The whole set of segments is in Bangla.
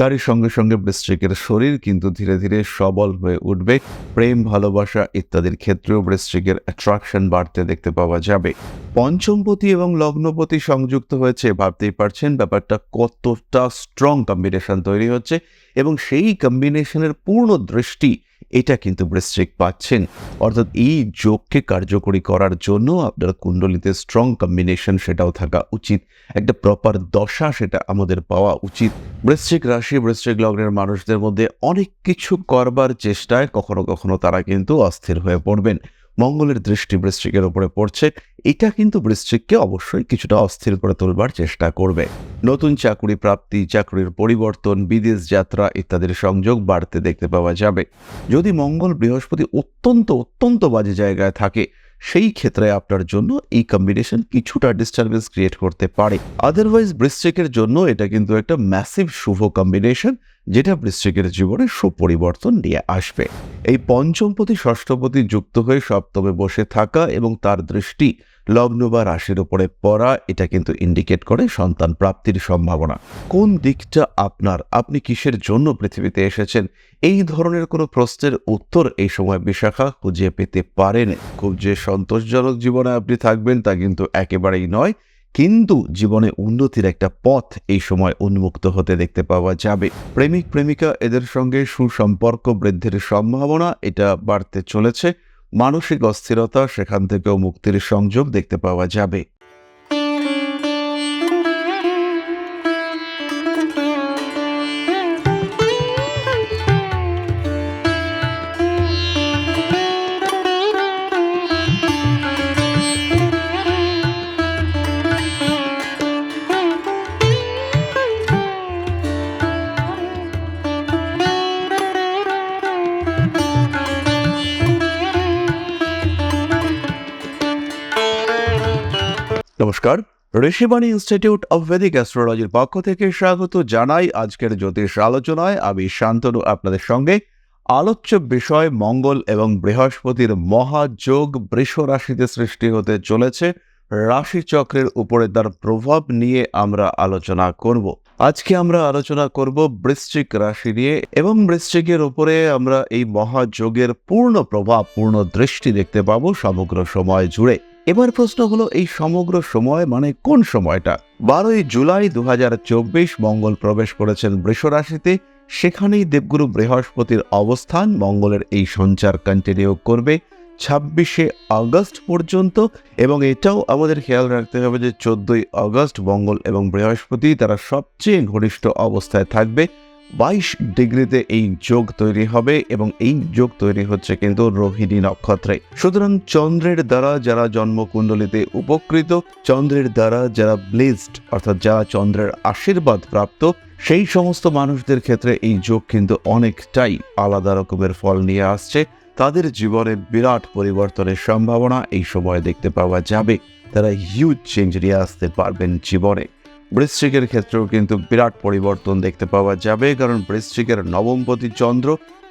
তারই সঙ্গে সঙ্গে বৃশ্চিকের শরীর কিন্তু ধীরে ধীরে সবল হয়ে উঠবে। প্রেম, ভালোবাসা ইত্যাদির ক্ষেত্রেও বৃশ্চিকের অ্যাট্রাকশন বাড়তে দেখতে পাওয়া যাবে। পঞ্চমপতি এবং লগ্নপতি সংযুক্ত হয়েছে, ভাবতেই পারছেন ব্যাপারটা কতটা স্ট্রং কম্বিনেশন তৈরি হচ্ছে এবং সেই কম্বিনেশনের পূর্ণ দৃষ্টি এটা কিন্তু বৃশ্চিক পাচ্ছেন। অর্থাৎ এই যোগকে কার্যকরী করার জন্য আপনার কুণ্ডলিতে স্ট্রং কম্বিনেশন সেটাও থাকা উচিত। একটা প্রপার দশা সেটা আমাদের পাওয়া উচিত। বৃশ্চিক রাশি, বৃশ্চিক লগ্নের মানুষদের মধ্যে অনেক কিছু করবার চেষ্টায় কখনো কখনো তারা কিন্তু অস্থির হয়ে পড়বেন। মঙ্গলের দৃষ্টি বৃশ্চিকের উপরে পড়ছে, এটা কিন্তু বৃশ্চিককে অবশ্যই কিছুটা অস্থির করে তোলবার চেষ্টা করবে। নতুন চাকরি প্রাপ্তি, চাকরির পরিবর্তন, বিদেশ যাত্রা ইত্যাদির সংযোগ বাড়তে দেখতে পাওয়া যাবে। যদি মঙ্গল বৃহস্পতি অত্যন্ত অত্যন্ত বাজে জায়গায় থাকে, সেই ক্ষেত্রে আপনার জন্য এই কম্বিনেশন কিছুটা ডিস্টারবেন্স ক্রিয়েট করতে পারে। আদারওয়াইজ বৃশ্চিকের জন্য এটা কিন্তু একটা ম্যাসিভ শুভ কম্বিনেশন যেটা বৃশ্চিকের জীবনে সুপরিবর্তন নিয়ে আসবে। এই পঞ্চমপতি ষষ্ঠপতি যুক্ত হয়ে সপ্তমে বসে থাকা এবং তার দৃষ্টি লগ্ন বা রাশির উপরে পড়া, এটা কিন্তু ইন্ডিকেট করে সন্তান প্রাপ্তির সম্ভাবনা। কোন দিকটা আপনার? আপনি কিসের জন্য পৃথিবীতে এসেছেন? এই ধরনের কোনো প্রশ্নের উত্তর এই সময় বিশাখা খুঁজে পেতে পারেন। খুব যে সন্তোষজনক জীবনে আপনি থাকবেন তা কিন্তু একেবারেই নয়। কিন্তু জীবনে উন্নতির একটা পথ এই সময় উন্মুক্ত হতে দেখতে পাওয়া যাবে। প্রেমিক, প্রেমিকা এদের সঙ্গে সুসম্পর্ক বৃদ্ধির সম্ভাবনা, এটা বাড়তে চলেছে। মানসিক অস্থিরতা, সেখান থেকেও মুক্তির সংযোগ দেখতে পাওয়া যাবে। ঋষিবাণী ইনস্টিটিউট অব ভেদিক অ্যাস্ট্রোলজির পক্ষ থেকে স্বাগত জানাই আজকের জ্যোতিষ আলোচনায়। আমি শান্তনু, আপনাদের সঙ্গে। আলোচ্য বিষয় মঙ্গল এবং বৃহস্পতির মহাযোগ বৃষ রাশিতে সৃষ্টি হতে চলেছে। রাশিচক্রের উপরে তার প্রভাব নিয়ে আমরা আলোচনা করব। আজকে আমরা আলোচনা করব বৃশ্চিক রাশি নিয়ে এবং বৃশ্চিকের উপরে আমরা এই মহাযোগের পূর্ণ প্রভাব, পূর্ণ দৃষ্টি দেখতে পাবো সমগ্র সময় জুড়ে। এবার প্রশ্ন হলো এই সমগ্র সময় মানে কোন সময়টা? বারোই জুলাই দুহাজার চব্বিশ মঙ্গল প্রবেশ করেছেন বৃষ রাশিতে। সেখানেই দেবগুরু বৃহস্পতির অবস্থান মঙ্গলের এই সঞ্চার কন্টিনিউ করবে ছাব্বিশে আগস্ট পর্যন্ত এবং এটাও আমাদের খেয়াল রাখতে হবে যে চোদ্দই আগস্ট মঙ্গল এবং বৃহস্পতি তারা সবচেয়ে ঘনিষ্ঠ অবস্থায় থাকবে। বাইশ ডিগ্রিতে এই যোগ তৈরি হবে এবং এই যোগ তৈরি হচ্ছে কিন্তু রোহিণী নক্ষত্রে। সুতরাং চন্দ্রের দ্বারা যারা জন্মকুণ্ডলিতে উপকৃত, চন্দ্রের দ্বারা যারা ব্লেসড অর্থাৎ যারা চন্দ্রের আশীর্বাদ প্রাপ্ত, সেই সমস্ত মানুষদের ক্ষেত্রে এই যোগ কিন্তু অনেকটাই আলাদা রকমের ফল নিয়ে আসছে। তাদের জীবনে বিরাট পরিবর্তনের সম্ভাবনা এই সময় দেখতে পাওয়া যাবে। তারা হিউজ চেঞ্জ নিয়ে আসতে পারবেন জীবনে। বৃশ্চিকের ক্ষেত্রেও কিন্তু বিরাট পরিবর্তন দেখতে পাওয়া যাবে, কারণ বৃশ্চিকের নবমপতি চন্দ্র,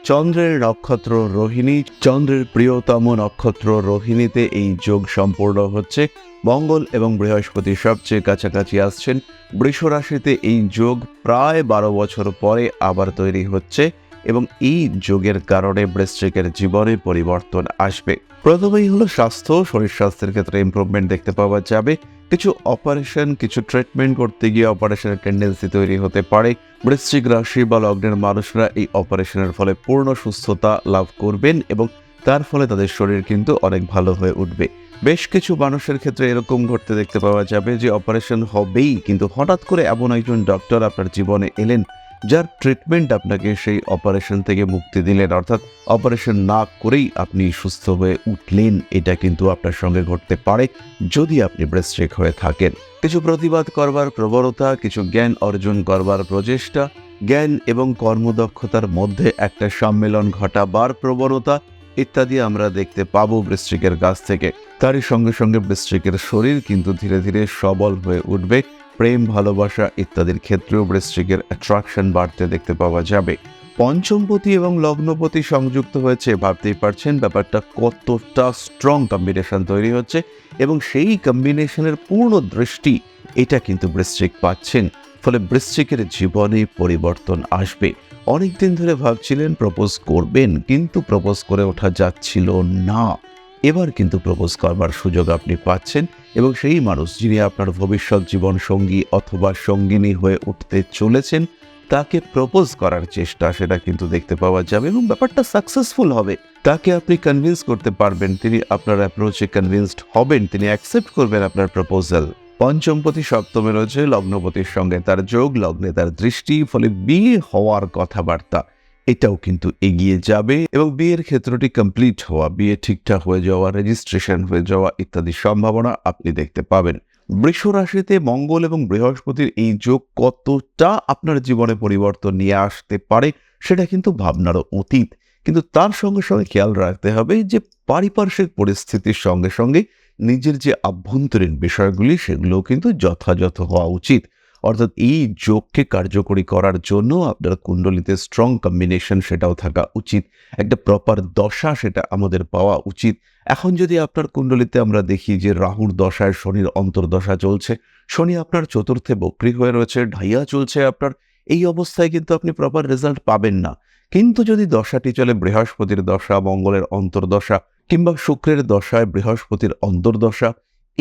চন্দ্রের নক্ষত্র রোহিণী, চন্দ্রের প্রিয়তম নক্ষত্র রোহিণীতে এই যোগ সম্পূর্ণ হচ্ছে। মঙ্গল এবং বৃহস্পতি সবচেয়ে কাছাকাছি আসছেন। বৃষ রাশিতে এই যোগ প্রায় বারো বছর পরে আবার তৈরি হচ্ছে এবং এই যোগের কারণে বৃশ্চিকের জীবনে পরিবর্তন আসবে। প্রথমেই হলো স্বাস্থ্য শরীর স্বাস্থ্যের ক্ষেত্রে ইমপ্রুভমেন্ট দেখতে পাওয়া যাবে। কিছু অপারেশন কিছু ট্রিটমেন্ট করতে গিয়ে অপারেশনের টেন্ডেন্সি তৈরি হতে পারে। বৃশ্চিক রাশি বা লগ্নের মানুষরা এই অপারেশনের ফলে পূর্ণ সুস্থতা লাভ করবেন এবং তার ফলে তাদের শরীর কিন্তু অনেক ভালো হয়ে উঠবে। বেশ কিছু মানুষের ক্ষেত্রে এরকম ঘটতে দেখতে পাওয়া যাবে যে অপারেশন হবেই, কিন্তু হঠাৎ করে এমন একজন ডক্টর আপনার জীবনে এলেন যার ট্রিটমেন্ট আপনাকে সেই অপারেশন থেকে মুক্তি দিলেন, অর্থাৎ অপারেশন না করেই আপনি সুস্থ হয়ে উঠলেন, এটা কিন্তু আপনার সঙ্গে ঘটতে পারে যদি আপনি ব্রেস্ট্রেক হয়ে থাকেন। কিছু প্রতিবাদ করবার প্রবণতা, কিছু জ্ঞান অর্জন করবার প্রচেষ্টা, জ্ঞান এবং কর্মদক্ষতার মধ্যে একটা সম্মেলন ঘটাবার প্রবণতা ইত্যাদি আমরা দেখতে পাবো বৃশ্চিকের কাছ থেকে। তারই সঙ্গে সঙ্গে বৃশ্চিকের শরীর কিন্তু ধীরে ধীরে সবল হয়ে উঠবে। প্রেম, ভালোবাসা ইত্যাদির ক্ষেত্রেও বৃশ্চিকের অ্যাট্রাকশন বাড়তে দেখতে পাওয়া যাবে। পঞ্চমপতি এবং লগ্নপতি সংযুক্ত হয়েছে, ভাবতেই পারছেন ব্যাপারটা কতটা স্ট্রং কম্বিনেশন তৈরি হচ্ছে এবং সেই কম্বিনেশনের পূর্ণ দৃষ্টি এটা কিন্তু বৃশ্চিক পাচ্ছেন। ফলে বৃশ্চিকের জীবনে পরিবর্তন আসবে। অনেকদিন ধরে ভাবছিলেন প্রপোজ করবেন, কিন্তু প্রপোজ করে ওঠা যাচ্ছিল না। এবার কিন্তু প্রপোজ করবার সুযোগ আপনি পাচ্ছেন এবং সেই মানুষ যিনি আপনার ভবিষ্যৎ জীবন সঙ্গী অথবা সঙ্গিনী হয়ে উঠতে চলেছেন, তাকে প্রপোজ করার চেষ্টা সেটা কিন্তু দেখতে পাওয়া যাবে এবং ব্যাপারটা সাকসেসফুল হবে। তাকে আপনি কনভিন্স করতে পারবেন, তিনি আপনার অ্যাপ্রোচে কনভিন্সড হবেন, তিনি অ্যাকসেপ্ট করবেন আপনার প্রপোজাল পঞ্চমপতি, সপ্তমে রয়েছে লগ্নপতির সঙ্গে তার যোগ, লগ্নে তার দৃষ্টি, ফলে বিয়ে হওয়ার কথাবার্তা। এটাও কিন্তু এগিয়ে যাবে এবং বিয়ের ক্ষেত্রটি কমপ্লিট হওয়া, বিয়ে ঠিকঠাক হয়ে যাওয়া রেজিস্ট্রেশন হয়ে যাওয়া ইত্যাদি সম্ভাবনা আপনি দেখতে পাবেন। বৃষ রাশিতে মঙ্গল এবং বৃহস্পতির এই যোগ কতটা আপনার জীবনে পরিবর্তন নিয়ে আসতে পারে সেটা কিন্তু ভাবনারও অতীত। কিন্তু তার সঙ্গে সঙ্গে খেয়াল রাখতে হবে যে পারিপার্শ্বিক পরিস্থিতির সঙ্গে সঙ্গে নিজের যে আভ্যন্তরীণ বিষয়গুলি সেগুলোও কিন্তু যথাযথ হওয়া উচিত। অর্থাৎ এই যোগকে কার্যকরী করার জন্য আপনার কুণ্ডলিতে স্ট্রং কম্বিনেশন সেটাও থাকা উচিত। একটা প্রপার দশা সেটা আমাদের পাওয়া উচিত। এখন যদি আপনার কুণ্ডলিতে আমরা দেখি যে রাহুর দশায় শনির অন্তর্দশা চলছে, শনি আপনার চতুর্থে বক্রি হয়ে রয়েছে, ঢাইয়া চলছে আপনার, এই অবস্থায় কিন্তু আপনি প্রপার রেজাল্ট পাবেন না। কিন্তু যদি দশাটি চলে বৃহস্পতির দশা, মঙ্গলের অন্তর্দশা কিংবা শুক্রের দশায় বৃহস্পতির অন্তর্দশা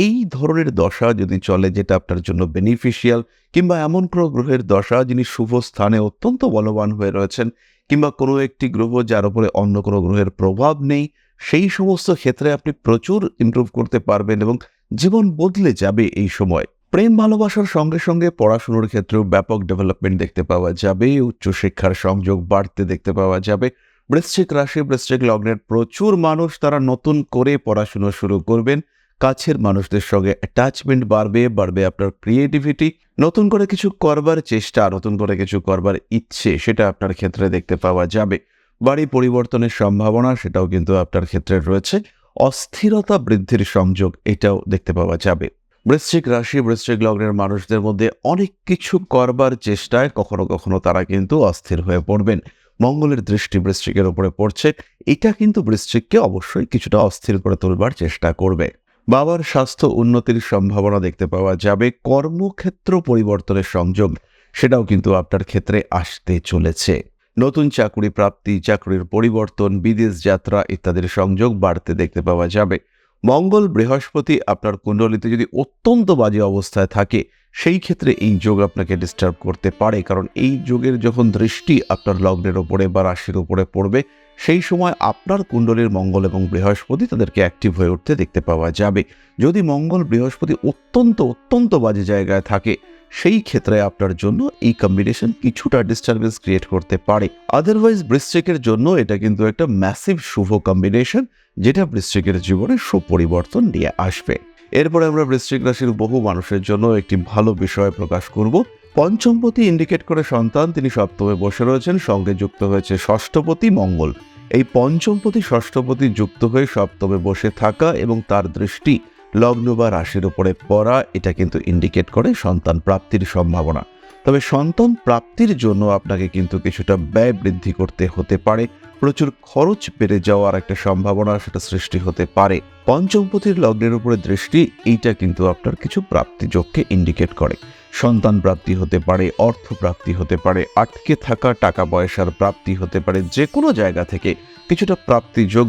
এই ধরনের দশা যদি চলে, যেটা আপনার জন্য বেনিফিশিয়াল কিংবা এমন কোনো গ্রহের দশা যিনি শুভ স্থানে অত্যন্ত বলবান হয়ে রয়েছেন, কিংবা কোনো একটি গ্রহ যার উপরে অন্য কোনো গ্রহের প্রভাব নেই, সেই সমস্ত ক্ষেত্রে আপনি প্রচুর ইমপ্রুভ করতে পারবেন এবং জীবন বদলে যাবে এই সময়। প্রেম ভালোবাসার সঙ্গে সঙ্গে পড়াশুনোর ক্ষেত্রেও ব্যাপক ডেভেলপমেন্ট দেখতে পাওয়া যাবে, উচ্চশিক্ষার সংযোগ বাড়তে দেখতে পাওয়া যাবে, বৃশ্চিক রাশি, বৃশ্চিক লগ্নের প্রচুর মানুষ তারা নতুন করে পড়াশুনো শুরু করবেন কাছের মানুষদের সঙ্গে অ্যাটাচমেন্ট বাড়বে বাড়বে আপনার ক্রিয়েটিভিটি নতুন করে কিছু করবার চেষ্টা, নতুন করে কিছু করবার ইচ্ছে, সেটা আপনার ক্ষেত্রে দেখতে পাওয়া যাবে। বাড়ি পরিবর্তনের সম্ভাবনা, সেটাও কিন্তু আপনার ক্ষেত্রে রয়েছে। অস্থিরতা বৃদ্ধির সংযোগ, এটাও দেখতে পাওয়া যাবে। বৃশ্চিক রাশি, বৃশ্চিক লগ্নের মানুষদের মধ্যে অনেক কিছু করবার চেষ্টায় কখনো কখনো তারা কিন্তু অস্থির হয়ে পড়বেন। মঙ্গলের দৃষ্টি বৃশ্চিকের উপরে পড়ছে। এটা কিন্তু বৃশ্চিককে অবশ্যই কিছুটা অস্থির করে তুলবার চেষ্টা করবে। বাবার স্বাস্থ্য উন্নতির সম্ভাবনা দেখতে পাওয়া যাবে। কর্মক্ষেত্র পরিবর্তনের সংযোগ, সেটাও কিন্তু আপনার ক্ষেত্রে আসতে চলেছে। নতুন চাকরি প্রাপ্তি, চাকরির পরিবর্তন, বিদেশ যাত্রা ইত্যাদির সংযোগ বাড়তে দেখতে পাওয়া যাবে। মঙ্গল বৃহস্পতি আপনার কুণ্ডলিতে যদি অত্যন্ত বাজে অবস্থায় থাকে সেই ক্ষেত্রে এই যোগ আপনাকে ডিস্টার্ব করতে পারে, কারণ এই যোগের যখন দৃষ্টি আপনার লগ্নের ওপরে বা রাশির উপরে পড়বে, সেই সময় আপনার কুণ্ডলীর মঙ্গল এবং বৃহস্পতি তাদেরকে অ্যাক্টিভ হয়ে উঠতে দেখতে পাওয়া যাবে। যদি মঙ্গল, বৃহস্পতি অত্যন্ত অত্যন্ত বাজে জায়গায় থাকে, সেই ক্ষেত্রে আপনার জন্য এই কম্বিনেশন কিছুটা ডিস্টারবেন্স ক্রিয়েট করতে পারে। আদারওয়াইজ বৃশ্চিকের জন্য এটা কিন্তু একটা ম্যাসিভ শুভ কম্বিনেশন যেটা বৃশ্চিকের জীবনে সুপরিবর্তন নিয়ে আসবে। এরপরে আমরা বৃশ্চিক রাশির বহু মানুষের জন্য একটি ভালো বিষয় প্রকাশ করব। পঞ্চমপতি ইন্ডিকেট করে সন্তান, তিনি সপ্তমে বসে রয়েছেন, সঙ্গে যুক্ত হয়েছে ষষ্ঠপতি মঙ্গল। এই পঞ্চমপতি, ষষ্ঠপতি যুক্ত হয়ে সপ্তমে বসে থাকা এবং তার দৃষ্টি লগ্ন বা রাশির উপরে পড়া, এটা কিন্তু ইন্ডিকেট করে সন্তান প্রাপ্তির সম্ভাবনা। তবে সন্তান প্রাপ্তির জন্য আপনাকে কিন্তু কিছুটা ব্যয় বৃদ্ধি করতে হতে পারে। প্রচুর খরচ বেড়ে যাওয়ার একটা সম্ভাবনা সেটা সৃষ্টি হতে পারে। পঞ্চমপতির লগ্নের উপরে দৃষ্টি, এইটা কিন্তু আপনার কিছু প্রাপ্তি যোগকে ইন্ডিকেট করে। সন্তান প্রাপ্তি হতে পারে, অর্থ প্রাপ্তি হতে পারে, আটকে থাকা টাকা পয়সার প্রাপ্তি হতে পারে যে কোনো জায়গা থেকে কিছুটা প্রাপ্তি যোগ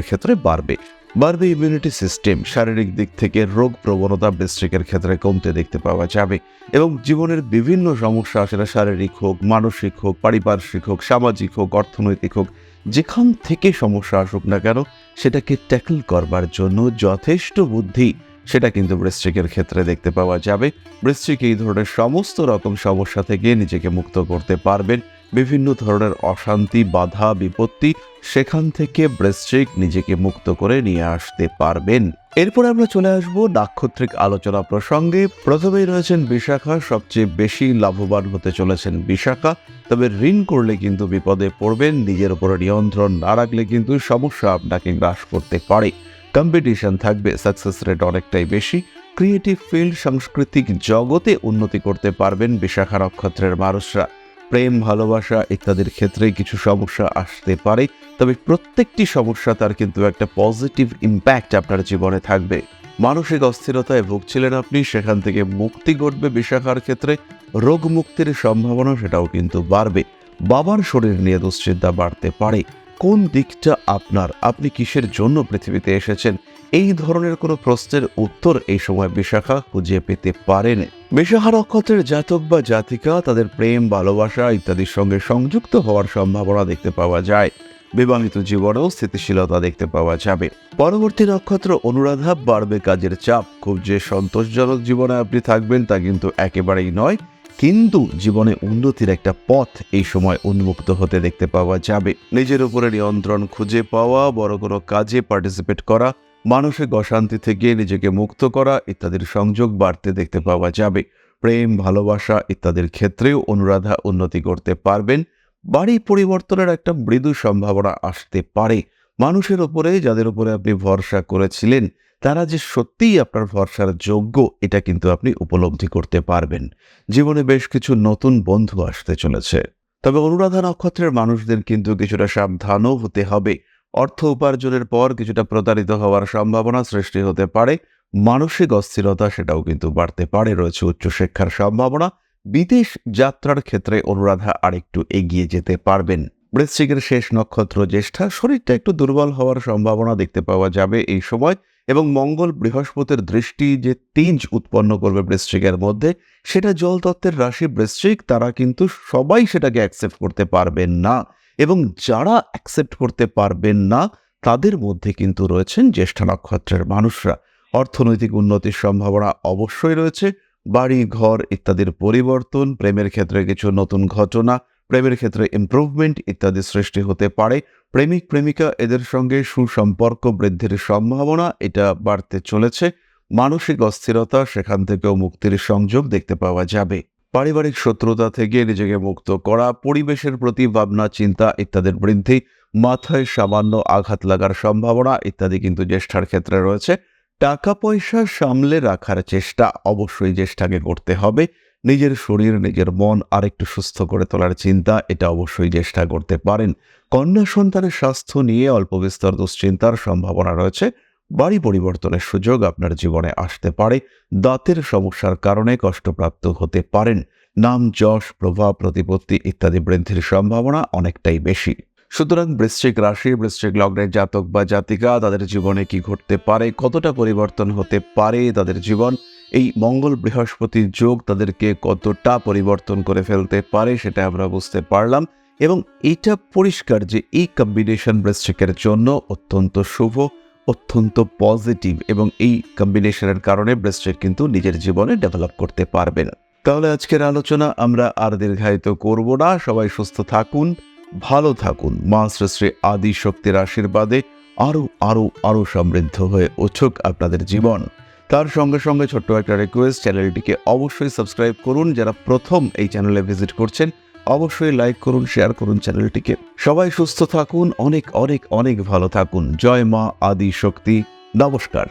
ক্ষেত্রে বাড়বে। বাড়বে ইমিউনিটি সিস্টেম শারীরিক দিক থেকে রোগ প্রবণতা বৃশ্চিকের ক্ষেত্রে কমতে দেখতে পাওয়া যাবে এবং জীবনের বিভিন্ন সমস্যা সেটা শারীরিক হোক, মানসিক হোক, পারিপার্শ্বিক হোক, সামাজিক হোক, অর্থনৈতিক হোক, যেখান থেকে সমস্যা আসুক না কেন সেটাকে ট্যাকল করবার জন্য যথেষ্ট বুদ্ধি সেটা কিন্তু বৃশ্চিকের ক্ষেত্রে দেখতে পাওয়া যাবে। বৃশ্চিক এই ধরনের সমস্ত রকম সমস্যা থেকে নিজেকে মুক্ত করতে পারবেন। বিভিন্ন ধরনের অশান্তি, বাধা, বিপত্তি সেখান থেকে বৃশ্চিক নিজেকে মুক্ত করে নিয়ে আসতে পারবেন। এরপর আমরা চলে আসব নাক্ষত্রিক আলোচনা প্রসঙ্গে। প্রথমেই রয়েছেন বিশাখা, সবচেয়ে বেশি লাভবান হতে চলেছেন বিশাখা। তবে ঋণ করলে কিন্তু বিপদে পড়বেন, নিজের উপরে নিয়ন্ত্রণ না রাখলে কিন্তু সমস্যা আপনাকে গ্রাস করতে পারে। কম্পিটিশন থাকবে সাকসেস রেট অনেকটাই বেশি। ক্রিয়েটিভ ফিল্ড সাংস্কৃতিক জগতে উন্নতি করতে পারবেন বিশাখা নক্ষত্রের মানুষরা। প্রেম, ভালোবাসা ইত্যাদির ক্ষেত্রে কিছু সমস্যা আসতে পারে। তবে প্রত্যেকটি সমস্যা তার কিন্তু একটা পজিটিভ ইম্প্যাক্ট আপনার জীবনে থাকবে। মানসিক অস্থিরতায় ভুগছিলেন আপনি, সেখান থেকে মুক্তি ঘটবে বিশাখার ক্ষেত্রে। রোগ মুক্তির সম্ভাবনা সেটাও কিন্তু বাড়বে। বাবার শরীর নিয়ে দুশ্চিন্তা বাড়তে পারে। কোন দিকটা আপনার? আপনি কিসের জন্য পৃথিবীতে এসেছেন? এই ধরনের কোনো প্রশ্নের উত্তর এই সময় বিশাখা খুঁজে পেতে পারেন। বিশাখা নক্ষত্রের জাতক বা জাতিকা তাদের প্রেম, ভালোবাসা ইত্যাদির সঙ্গে সংযুক্ত হওয়ার সম্ভাবনা দেখতে পাওয়া যায়। বিবাহিত জীবনেও স্থিতিশীলতা দেখতে পাওয়া যাবে। পরবর্তী নক্ষত্র অনুরাধা বাড়বে কাজের চাপ। খুব যে সন্তোষজনক জীবনে আপনি থাকবেন তা কিন্তু একেবারেই নয়। কিন্তু জীবনে উন্নতির একটা পথ এই সময় উন্মুক্ত হতে দেখতে পাওয়া যাবে। নিজের উপরে নিয়ন্ত্রণ খুঁজে পাওয়া, বড় কোনো কাজে পার্টিসিপেট করা মানসিক অশান্তি থেকে নিজেকে মুক্ত করা ইত্যাদির সংযোগ বাড়তে দেখতে পাওয়া যাবে। প্রেম, ভালোবাসা ইত্যাদির ক্ষেত্রেও অনুরাধা উন্নতি করতে পারবেন। বাড়ি পরিবর্তনের একটা মৃদু সম্ভাবনা আসতে পারে। মানুষের ওপরে যাদের উপরে আপনি ভরসা করেছিলেন, তারা যে সত্যিই আপনার ভরসার যোগ্য, এটা কিন্তু আপনি উপলব্ধি করতে পারবেন। জীবনে বেশ কিছু নতুন বন্ধু আসতে চলেছে। তবে অনুরাধা নক্ষত্রের মানুষদের কিন্তু কিছুটা সাবধানও হতে হবে। অর্থ উপার্জনের পর কিছুটা প্রতারিত হওয়ার সম্ভাবনা সৃষ্টি হতে পারে। মানসিক অস্থিরতা সেটাও কিন্তু বাড়তে পারে। রয়েছে উচ্চশিক্ষার সম্ভাবনা। বিদেশ যাত্রার ক্ষেত্রে অনুরাধা আরেকটু এগিয়ে যেতে পারবেন। বৃশ্চিকের শেষ নক্ষত্র জ্যেষ্ঠা, শরীরটা একটু দুর্বল হওয়ার সম্ভাবনা দেখতে পাওয়া যাবে এই সময় এবং মঙ্গল বৃহস্পতির দৃষ্টি যে তিঞ্জ উৎপন্ন করবে বৃশ্চিকের মধ্যে, সেটা জলতত্ত্বের রাশি বৃশ্চিক, তারা কিন্তু সবাই সেটাকে অ্যাকসেপ্ট করতে পারবেন না। এবং যারা অ্যাকসেপ্ট করতে পারবেন না, তাদের মধ্যে কিন্তু রয়েছেন জ্যেষ্ঠ নক্ষত্রের মানুষরা। অর্থনৈতিক উন্নতির সম্ভাবনা অবশ্যই রয়েছে বাড়ি ঘর ইত্যাদির পরিবর্তন, প্রেমের ক্ষেত্রে কিছু নতুন ঘটনা, প্রেমের ক্ষেত্রে ইমপ্রুভমেন্ট ইত্যাদি সৃষ্টি হতে পারে। প্রেমিক, প্রেমিকা এদের সঙ্গে সুসম্পর্ক বৃদ্ধির সম্ভাবনা এটা বাড়তে চলেছে। মানসিক অস্থিরতা সেখান থেকেও মুক্তির সংযোগ দেখতে পাওয়া যাবে। পারিবারিক শত্রুতা থেকে নিজেকে মুক্ত করা, পরিবেশের প্রতি ভাবনা, চিন্তা ইত্যাদির বৃদ্ধি, মাথায় সামান্য আঘাত লাগার সম্ভাবনা ইত্যাদি কিন্তু জ্যেষ্ঠার ক্ষেত্রে রয়েছে। টাকা পয়সা সামলে রাখার চেষ্টা অবশ্যই জ্যেষ্ঠাকে করতে হবে। নিজের শরীর, নিজের মন আরেকটু সুস্থ করে তোলার চিন্তা, এটা অবশ্যই চেষ্টা করতে পারেন। কন্যা সন্তানের স্বাস্থ্য নিয়ে অল্প বিস্তর দুশ্চিন্তার সম্ভাবনা রয়েছে। বাড়ি পরিবর্তনের সুযোগ আপনার জীবনে আসতে পারে। দাঁতের সমস্যার কারণে কষ্টপ্রাপ্ত হতে পারেন। নাম, যশ, প্রভাব, প্রতিপত্তি ইত্যাদি বৃদ্ধির সম্ভাবনা অনেকটাই বেশি। সুতরাং বৃশ্চিক রাশি, বৃশ্চিক লগ্নের জাতক বা জাতিকা, তাদের জীবনে কি ঘটতে পারে, কতটা পরিবর্তন হতে পারে তাদের জীবন, এই মঙ্গল বৃহস্পতির যোগ তাদেরকে কতটা পরিবর্তন করে ফেলতে পারে সেটা আমরা বুঝতে পারলাম এবং এটা পরিষ্কার যে এই কম্বিনেশন বৃশ্চিকের জন্য অত্যন্ত শুভ। অত্যন্ত পজিটিভ এবং এই কম্বিনেশনের কারণে বৃশ্চিক কিন্তু নিজের জীবনে ডেভেলপ করতে পারবে না। তাহলে আজকের আলোচনা আমরা আর দীর্ঘায়িত করব না। সবাই সুস্থ থাকুন, ভালো থাকুন। মা শ্রী আদি শক্তির আশীর্বাদে আরও আরও আরও সমৃদ্ধ হয়ে উঠুক আপনাদের জীবন। তার সঙ্গে সঙ্গে ছোট্ট একটা রিকোয়েস্ট চ্যানেলটিকে অবশ্যই সাবস্ক্রাইব করুন। যারা প্রথম এই চ্যানেলে ভিজিট করছেন অবশ্যই লাইক করুন শেয়ার করুন চ্যানেলটিকে। সবাই সুস্থ থাকুন, অনেক অনেক অনেক ভালো থাকুন। জয় মা আদি শক্তি। নমস্কার।